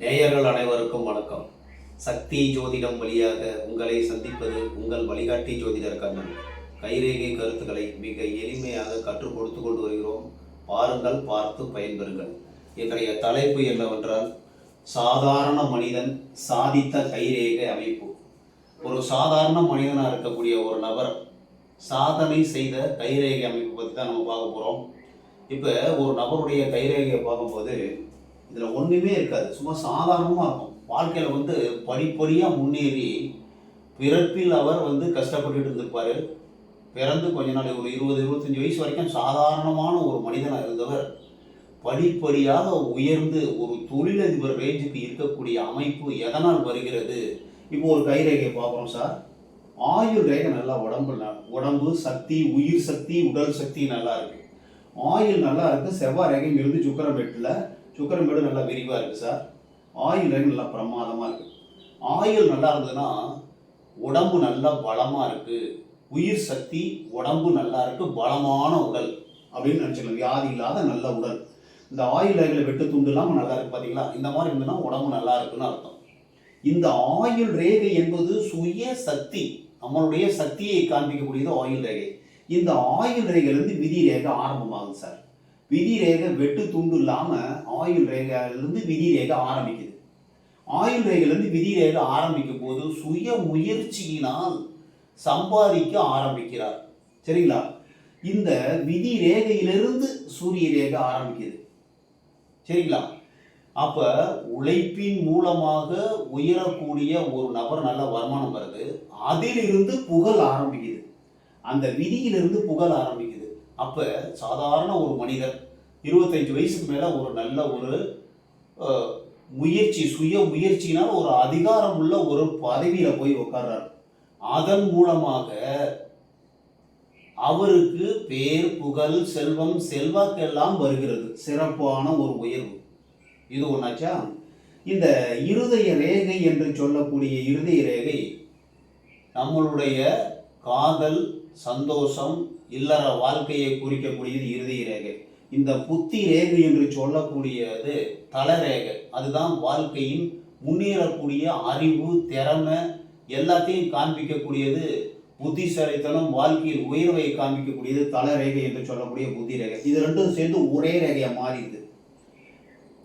நேயர்கள் அனைவருக்கும் வணக்கம். சக்தி ஜோதிடம் வழியாக உங்களை சந்திப்பது உங்கள் வழிகாட்டி ஜோதிடர் கண்ணன். கைரேகை கருத்துக்களை மிக எளிமையாக கற்றுக் கொடுத்து கொண்டு வருகிறோம். பாருங்கள் பார்த்து பயன்பெறுங்கள். இன்றைய தலைப்பு என்னவென்றால் சாதாரண மனிதன் சாதித்த கைரேகை அமைப்பு. ஒரு சாதாரண மனிதனாக இருக்கக்கூடிய ஒரு நபர் சாதனை செய்த கைரேகை அமைப்பு பற்றி தான் நம்ம பார்க்க போகிறோம் இப்போ ஒரு நபருடைய கைரேகையை பார்க்கும்போது இதில் ஒன்றுமே இருக்காது. சும்மா சாதாரணமாக இருக்கும். வாழ்க்கையில் வந்து படிப்படியாக முன்னேறி பிறப்பில் அவர் வந்து கஷ்டப்பட்டுட்டு இருந்திருப்பார். பிறந்து கொஞ்ச நாள் ஒரு இருபது இருபத்தஞ்சி வயசு வரைக்கும் சாதாரணமான ஒரு மனிதனாக இருந்தவர். படிப்படியாக உயர்ந்து ஒரு தொழிலதிபர் ரேஞ்சுக்கு இருக்கக்கூடிய அமைப்பு எதனால் வருகிறது? இப்போ ஒரு கைரேகையை பார்க்குறோம் சார். ஆயுள் ரேகை நல்லா உடம்பு ந- உடம்பு சக்தி உயிர் சக்தி உடல் சக்தி நல்லா இருக்கு. ஆயுள் நல்லா இருக்கு. செவ்வாய் ரேகை இருந்து சுக்கரமேட்டில் சுக்கரமேடு நல்லா விரிவாக இருக்குது சார். ஆயுள் ரேகை நல்லா பிரமாதமாக இருக்குது ஆயுள் நல்லா இருந்ததுன்னா உடம்பு நல்லா பலமாக இருக்குது உயிர் சக்தி உடம்பு நல்லா இருக்குது பலமான உடல் அப்படின்னு நினச்சிக்கலாம் வியாதி இல்லாத நல்ல உடல். இந்த ஆயுள் ரேகையில வெட்டு துண்டு இல்லாமல் நல்லா இருக்குது பார்த்தீங்களா இந்த மாதிரி இருந்ததுன்னா உடம்பு நல்லா இருக்குன்னு அர்த்தம். இந்த ஆயுள் ரேகை என்பது சுய சக்தி நம்மளுடைய சக்தியை காண்பிக்கக்கூடியது ஆயுள் ரேகை. இந்த ஆயுள் ரேகையிலேருந்து விதி ரேகை ஆரம்பமாகுது சார். விதி ரேகை வெட்டு துண்டு இல்லாம ஆயுள் ரேகையிலிருந்து விதி ரேகை ஆரம்பிக்குது. ஆயுள் ரேகையிலிருந்து விதி ரேகை ஆரம்பிக்கும் போது சுய முயற்சியினால் சம்பாதிக்க ஆரம்பிக்கிறார். சரிங்களா? இந்த விதி ரேகையிலிருந்து சூரிய ரேகை ஆரம்பிக்குது. சரிங்களா? அப்ப உழைப்பின் மூலமாக உயரக்கூடிய ஒரு நபர் நல்ல வருமானம் வருது. அதிலிருந்து புகழ் ஆரம்பிக்குது. அந்த விதியிலிருந்து புகழ் ஆரம்பிக்குது. அப்போ சாதாரண ஒரு மனிதர் இருபத்தஞ்சு வயசுக்கு மேலே ஒரு நல்ல ஒரு முயற்சி சுய முயற்சியினால் ஒரு அதிகாரம் உள்ள ஒரு பதவியில் போய் உட்கார்றார் அதன் மூலமாக அவருக்கு பேர் புகழ் செல்வம் செல்வாக்கு எல்லாம் வருகிறது. சிறப்பான ஒரு உயர்வு. இது ஒன்றாச்சா இந்த இருதய ரேகை என்று சொல்லக்கூடிய இருதய ரேகை நம்மளுடைய காதல் சந்தோஷம் இல்லற வாழ்க்கையை குறிக்கக்கூடியது இருதய ரேகை. இந்த புத்தி ரேகை என்று சொல்லக்கூடியது தலரேகை அதுதான் வாழ்க்கையின் முன்னேறக்கூடிய அறிவு திறமை எல்லாத்தையும் காண்பிக்கக்கூடியது புத்திசாலித்தனம் வாழ்க்கையில் உயர்வை காண்பிக்கக்கூடியது தலரேகை என்று சொல்லக்கூடிய புத்தி ரேகை. இது ரெண்டும் சேர்ந்து ஒரே ரேகையா மாறிடுது.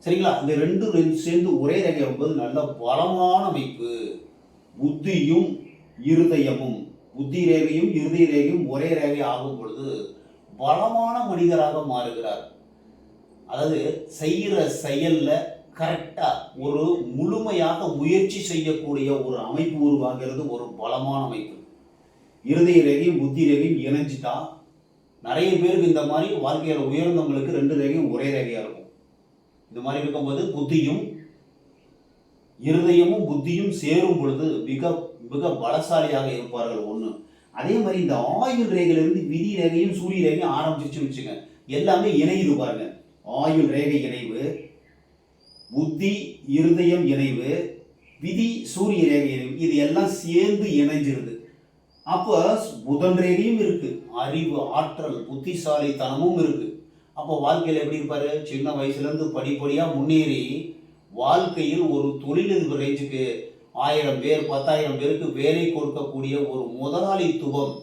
சரிங்களா? இந்த ரெண்டு ரெண்டு சேர்ந்து ஒரே ரேகை என்பது நல்ல பலமான அமைப்பு. புத்தியும் இருதயமும். புத்தி ரேகையும் இருதய ரேகையும் ஒரே ரேகை ஆகும் பொழுது பலமான மனிதராக மாறுகிறார். அதாவது செய்கிற செயல்ல கரெக்டா ஒரு முழுமையாக முயற்சி செய்யக்கூடிய ஒரு அமைப்பு உருவாகிறது ஒரு பலமான அமைப்பு. இருதய ரேகையும் புத்தி ரேகையும் இணைஞ்சிட்டா நிறைய பேருக்கு இந்த மாதிரி வாழ்க்கையில் உயர்ந்தவங்களுக்கு ரெண்டு ரேகையும் ஒரே ரேகையாக இருக்கும். இந்த மாதிரி இருக்கும்போது புத்தியும் இருதயமும் புத்தியும் சேரும் பொழுது மிக மிக பலசாலியாக இருப்பார்கள் ஒன்று அதே மாதிரி இந்த ஆயுள் ரேகையிலிருந்து விதி ரேகையும் சூரிய ரேகையும் ஆரம்பிச்சிருச்சு வச்சுங்க எல்லாமே இணையுது பாருங்க. ஆயுள் ரேகை இணைவு புத்தி இருதயம் இணைவு விதி சூரிய ரேகை இணைவு இது எல்லாம் சேர்ந்து இணைஞ்சிருது. அப்போ புதன் ரேகையும் இருக்கு. அறிவு ஆற்றல் புத்திசாலித்தனமும் இருக்கு. அப்போ வாழ்க்கையில் எப்படி இருப்பாரு? சின்ன வயசுலேருந்து படிப்படியாக முன்னேறி வாழ்க்கையில் ஒரு தொழிலதிபர் ரேஞ்சுக்கு ஆயிரம் பேர் பத்தாயிரம் பேருக்கு வேலை கொடுக்கக்கூடிய ஒரு முதலாளித்துவம்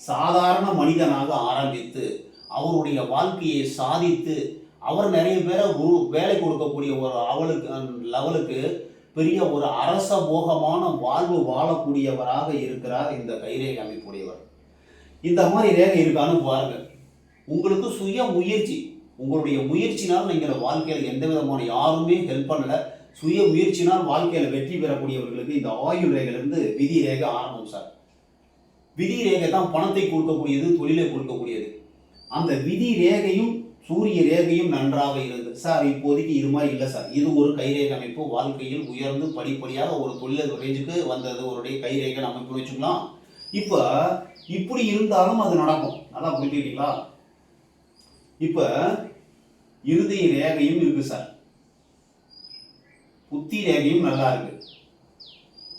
சாதாரண மனிதனாக ஆரம்பித்து அவருடைய வாழ்க்கையை சாதித்து அவர் நிறைய பேரை குரு வேலை கொடுக்கக்கூடிய ஒரு அவளுக்கு லெவலுக்கு பெரிய ஒரு அரச போகமான வாழ்வு வாழக்கூடியவராக இருக்கிறார் இந்த கைரேகை அமைப்புடையவர். இந்த மாதிரி ரேகை இருக்கான்னு பாருங்க. உங்களுக்கு சுய முயற்சி உங்களுடைய முயற்சினால் நீங்கள் வாழ்க்கையில் எந்த விதமான யாருமே ஹெல்ப் பண்ணலை. சுய முயற்சினால் வாழ்க்கையில் வெற்றி பெறக்கூடியவர்களுக்கு இந்த ஆயுள் ரேகையிலிருந்து விதி ரேகை ஆரம்பம் சார். விதி ரேகை தான் பணத்தை கொடுக்கக்கூடியது தொழிலை கொடுக்கக்கூடியது. அந்த விதி ரேகையும் சூரிய ரேகையும் நன்றாக இருந்தது. சார் இப்போதைக்கு இது மாதிரி இல்லை சார். இது ஒரு கைரேகை அமைப்பு வாழ்க்கையில் உயர்ந்து படிப்படியாக ஒரு தொழில் ரேஞ்சுக்கு வந்தது. ஒரு கைரேகை அமைப்பு வச்சுக்கலாம். இப்போ இப்படி இருந்தாலும் அது நடக்கும். நல்லா புரிஞ்சுக்கிட்டீங்களா? இப்போ இருதய ரேகையும் இருக்கு சார். புத்தி ரேகையும் நல்லா இருக்கு.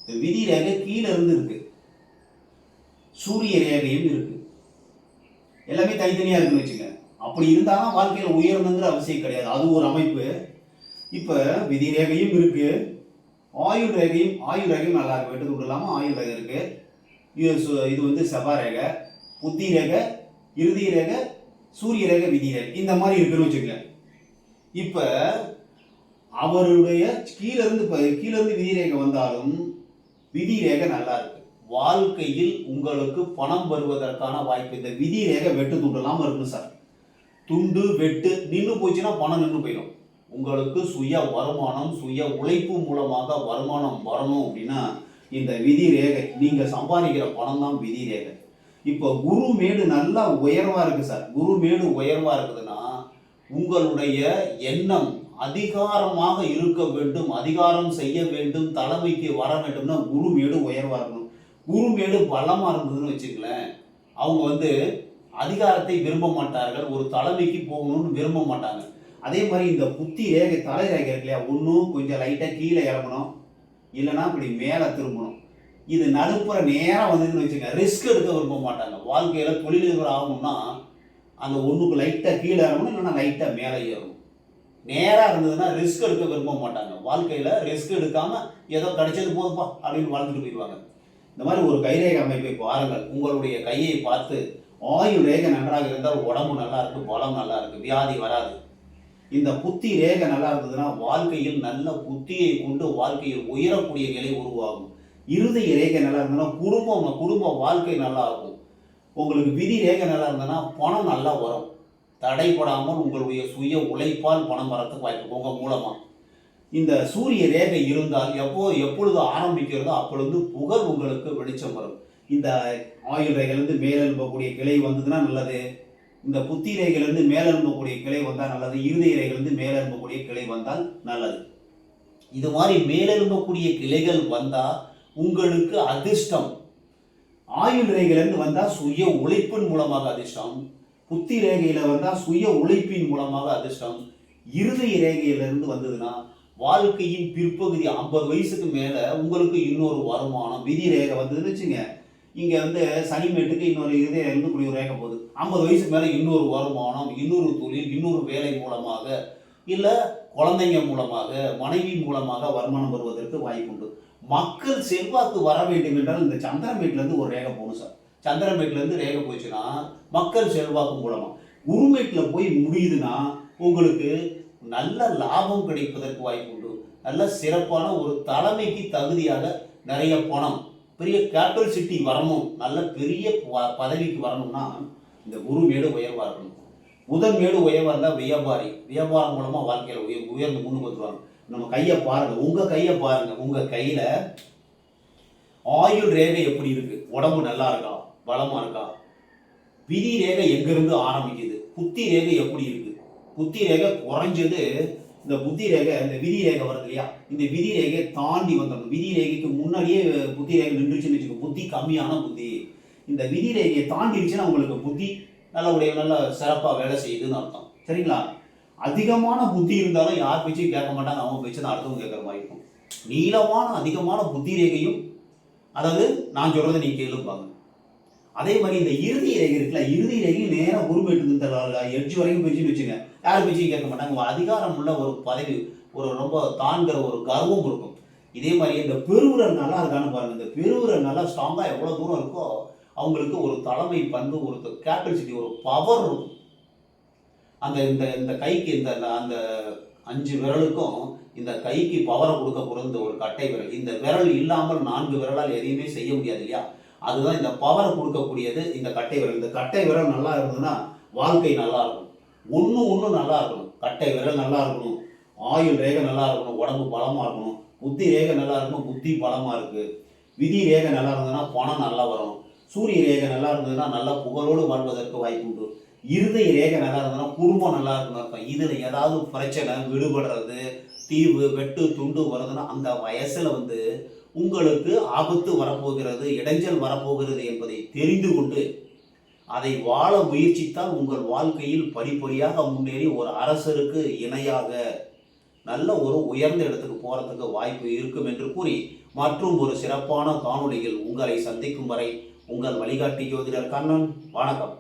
இந்த விதி ரேகை கீழே இருந்து இருக்கு. சூரிய ரேகையும் இருக்கு. எல்லாமே தனித்தனியா இருக்குன்னு வச்சுங்க அப்படி இருந்தாலும் வாழ்க்கையில் உயரணுங்கிற அவசியம் கிடையாது. அது ஒரு அமைப்பு. இப்போ விதி ரேகையும் இருக்கு. ஆயுள் ரேகையும் ஆயுள் ரேகையும் நல்லா இருக்கு. வெட்டது துண்டு இல்லாமல் ஆயுள் ரேகை இருக்கு. இது சு- இது வந்து செவ்வாய் ரேகை புத்தி ரேகை இறுதி ரேகை சூரிய ரேகை விதி ரேகை. இந்த மாதிரி இருக்குன்னு வச்சுக்கோங்க. இப்போ அவருடைய கீழேருந்து இருந்து விதிரேகை விதி ரேகை வந்தாலும் விதி ரேகை நல்லா இருக்கு. வாழ்க்கையில் உங்களுக்கு பணம் வருவதற்கான வாய்ப்பு இந்த விதி ரேகை வெட்டு துண்டு இல்லாமல் இருக்கணும் சார். துண்டு வெட்டு நின்று போச்சுன்னா பணம் நின்று போயிடும். உங்களுக்கு சுய வருமானம் சுய உழைப்பு மூலமாக வருமானம் வரணும் அப்படின்னா இந்த விதி ரேகை நீங்கள் சம்பாதிக்கிற பணம் தான் விதி ரேகை இப்போ குரு மேடு நல்லா உயர்வாக இருக்குது சார். குரு மேடு உயர்வாக இருக்குதுன்னா உங்களுடைய எண்ணம் அதிகாரமாக இருக்க வேண்டும் அதிகாரம் செய்ய வேண்டும் தலைமைக்கு வர வேண்டும்னா குருமேடு உயர்வாக இருக்கணும். குருமேடு பலமாக இருந்ததுன்னு வச்சுக்கலேன் அவங்க வந்து அதிகாரத்தை விரும்ப மாட்டார்கள் ஒரு தலைமைக்கு போகணும்னு விரும்ப மாட்டாங்க. அதே மாதிரி இந்த புத்தி ரேகை தலை ரேகை இருக்கு இல்லையா ஒன்றும் கொஞ்சம் லைட்டாக கீழே இறங்கணும். இல்லைன்னா இப்படி மேலே திரும்பணும். இது நடுப்புற நேராக வந்ததுன்னு வச்சுங்க ரிஸ்க் எடுக்க விரும்ப மாட்டாங்க. வாழ்க்கையில் தொழிலதிபர் ஆகணும்னா அந்த ஒன்றுக்கு லைட்டாக கீழே இறங்கணும் இல்லைன்னா லைட்டாக மேலே ஏறணும். நேராக இருந்ததுன்னா ரிஸ்க் எடுக்க விரும்ப மாட்டாங்க. வாழ்க்கையில் ரிஸ்க் எடுக்காமல் ஏதோ கிடைச்சது போதுப்பா அப்படின்னு வாழ்ந்துட்டு போயிடுவாங்க. இந்த மாதிரி ஒரு கைரேகை அமைப்பை பாருங்கள். உங்களுடைய கையை பார்த்து ஆயுள் ரேகை நன்றாக இருந்தால் உடம்பு நல்லா இருக்கு பலம் நல்லா இருக்கு வியாதி வராது. இந்த புத்தி ரேகை நல்லா இருந்ததுன்னா வாழ்க்கையில் நல்ல புத்தியை கொண்டு வாழ்க்கையில் உயரக்கூடிய நிலை உருவாகும். இருதய ரேகை நல்லா இருந்ததுன்னா குடும்பம் குடும்ப வாழ்க்கை நல்லா இருக்கும். உங்களுக்கு விதி ரேகை நல்லா இருந்ததுன்னா பணம் நல்லா வரும். தடைப்படாமல் உங்களுடைய சுய உழைப்பால் பணம் வரத்துக்கு வாய்ப்பு இருக்கு, உங்க மூலமா. இந்த சூரிய ரேகை இருந்தால் எப்போ எப்பொழுது ஆரம்பிக்கிறதோ அப்பொழுது புகழ் உங்களுக்கு வெளிச்சம் வரும். இந்த ஆயுள் ரேகையிலேருந்து மேலெழும்பக்கூடிய கிளை வந்ததுன்னா நல்லது. இந்த புத்தி ரேகையிலேருந்து மேலெழும்பக்கூடிய கிளை வந்தால் நல்லது. இருதய ரேகையிலேருந்து மேலெழும்பக்கூடிய கிளை வந்தால் நல்லது. இது மாதிரி மேலெழும்பக்கூடிய கிளைகள் வந்தால் உங்களுக்கு அதிர்ஷ்டம். ஆயுள் ரேகையிலேருந்து வந்தால் சுய உழைப்பின் மூலமாக அதிர்ஷ்டம். புத்தி ரேகையில வந்தால் சுய உழைப்பின் மூலமாக அதிர்ஷ்டம். இருதய ரேகையிலிருந்து வந்ததுன்னா வாழ்க்கையின் பிற்பகுதி ஐம்பது வயசுக்கு மேல உங்களுக்கு இன்னொரு வருமானம் விதி ரேகை வந்ததுன்னு வச்சுங்க. இங்க வந்து சனிமேட்டுக்கு இன்னொரு இருதய இருந்து இப்படி ஒரு ரேகை போகுது. ஐம்பது வயசுக்கு மேல இன்னொரு வருமானம் இன்னொரு தொழில் இன்னொரு வேலை மூலமாக இல்ல குழந்தைங்க மூலமாக மனைவி மூலமாக வருமானம் வருவதற்கு வாய்ப்புண்டு. மக்கள் செல்வாக்கு வர வேண்டும் என்றால் இந்த சந்திரமேட்ல இருந்து ஒரு ரேகை போகணும் சார். சந்திரமேட்ல ரேகை போச்சுன்னா மக்கள் செல்வாக்கு மூலமாக உருமேட்டில் போய் முடியுதுன்னா உங்களுக்கு நல்ல லாபம் கிடைப்பதற்கு வாய்ப்பு உண்டு. நல்ல சிறப்பான ஒரு தலைமைக்கு தகுதியாக நிறைய பணம் பெரிய கேபிட்டல் சிட்டி வரணும் நல்ல பெரிய ப- பதவிக்கு வரணும்னா இந்த குரு மேடு இருக்கணும். புதன் மேடு உயர்வாக இருந்தால் வியாபாரி வியாபாரம் மூலமாக வாழ்க்கையில் உயர் உயர்ந்து முன்னுக்கு வந்துருவாங்க நம்ம கையை பாருங்கள் உங்கள் கையை பாருங்கள் உங்கள் கையில் ஆயுள் ரேகை எப்படி இருக்குது உடம்பு நல்லா இருக்கா? பலமா இருக்கா? விதி ரேகை எங்கேருந்து ஆரம்பிக்குது? புத்தி ரேகை எப்படி இருக்கு? புத்தி ரேகை குறைஞ்சது இந்த புத்தி ரேகை இந்த விதி ரேகை வருது இல்லையா? இந்த விதி ரேகையை தாண்டி வந்துடணும் விதி ரேகைக்கு முன்னாடியே புத்தி ரேகை நின்றுச்சுன்னு வச்சுக்கோ புத்தி கம்மியான புத்தி. இந்த விதி ரேகையை தாண்டிடுச்சுன்னா உங்களுக்கு புத்தி நல்ல நல்ல சிறப்பாக வேலை செய்யுதுன்னு அர்த்தம். சரிங்களா? அதிகமான புத்தி இருந்தாலும் யார் பேச்சையும் கேட்க மாட்டாங்க. அவங்க பேச்சு தான் அடுத்தவங்க கேட்குற மாதிரி இருக்கும். நீளமான அதிகமான புத்தி ரேகையும் அதாவது நான் சொல்றதை நீ கேளுப்பாங்க அதே மாதிரி இந்த இறுதி ரேகை இருக்குல்ல இறுதி ரேகையும் நேராக உருவெட்டு இந்த எட்ஜ் வரைக்கும் பேச்சுன்னு வச்சுங்க யாரும் பேச்சையும் கேட்க மாட்டாங்க. ஒரு அதிகாரம் உள்ள ஒரு பதவி ஒரு ரொம்ப தாண்கிற ஒரு கர்வம் இருக்கும் இதே மாதிரி இந்த பெருவிரல் நல்லா இருக்கான்னு பாருங்க. இந்த பெருவிரல் நல்லா ஸ்ட்ராங்காக எவ்வளோ தூரம் இருக்கோ அவங்களுக்கு ஒரு தலைமை பண்பு ஒரு கேப்பசிட்டி ஒரு பவர் இருக்கும். அந்த இந்த இந்த கைக்கு இந்த அந்த அஞ்சு விரலுக்கும் இந்த கைக்கு பவரை கொடுக்க போகிறது இந்த ஒரு கட்டை விரல். இந்த விரல் இல்லாமல் நான்கு விரலால் எதையுமே செய்ய முடியாது இல்லையா? அதுதான் இந்த பவரை கொடுக்கக்கூடியது இந்த கட்டை விரல். இந்த கட்டை விரல் நல்லா இருந்ததுன்னா வாழ்க்கை நல்லா இருக்கும் ஒன்று ஒன்று நல்லா இருக்கணும். கட்டை விரல் நல்லா இருக்கணும். ஆயுள் ரேகை நல்லா இருக்கணும். உடம்பு பலமாக இருக்கணும். புத்தி ரேகை நல்லா இருக்கணும். புத்தி பலமாக இருக்குது விதி ரேகை நல்லா இருந்ததுன்னா பணம் நல்லா வரும் சூரிய ரேகை நல்லா இருந்ததுன்னா நல்லா புகழோடு வாழ்வதற்கு வாய்ப்பு உண்டு. இருதய ரேகை நல்லா இருந்ததுன்னா குடும்பம் நல்லா இருக்குன்னு அர்த்தம். இதில் ஏதாவது பிரச்சனை விடுபடுறது தீவு வெட்டு துண்டு வருதுன்னா அந்த வயசில் வந்து உங்களுக்கு ஆபத்து வரப்போகிறது இடைஞ்சல் வரப்போகிறது என்பதை தெரிந்து கொண்டு அதை வாழ முயற்சித்தால் உங்கள் வாழ்க்கையில் படிப்படியாக முன்னேறி ஒரு அரசருக்கு இணையாக நல்ல ஒரு உயர்ந்த இடத்துக்கு போகிறதுக்கு வாய்ப்பு இருக்கும் என்று கூறி மற்றும் ஒரு சிறப்பான காணொளியில் உங்களை சந்திக்கும் வரை உங்கள் வழிகாட்டி ஜோதிடர் கண்ணன். வணக்கம்.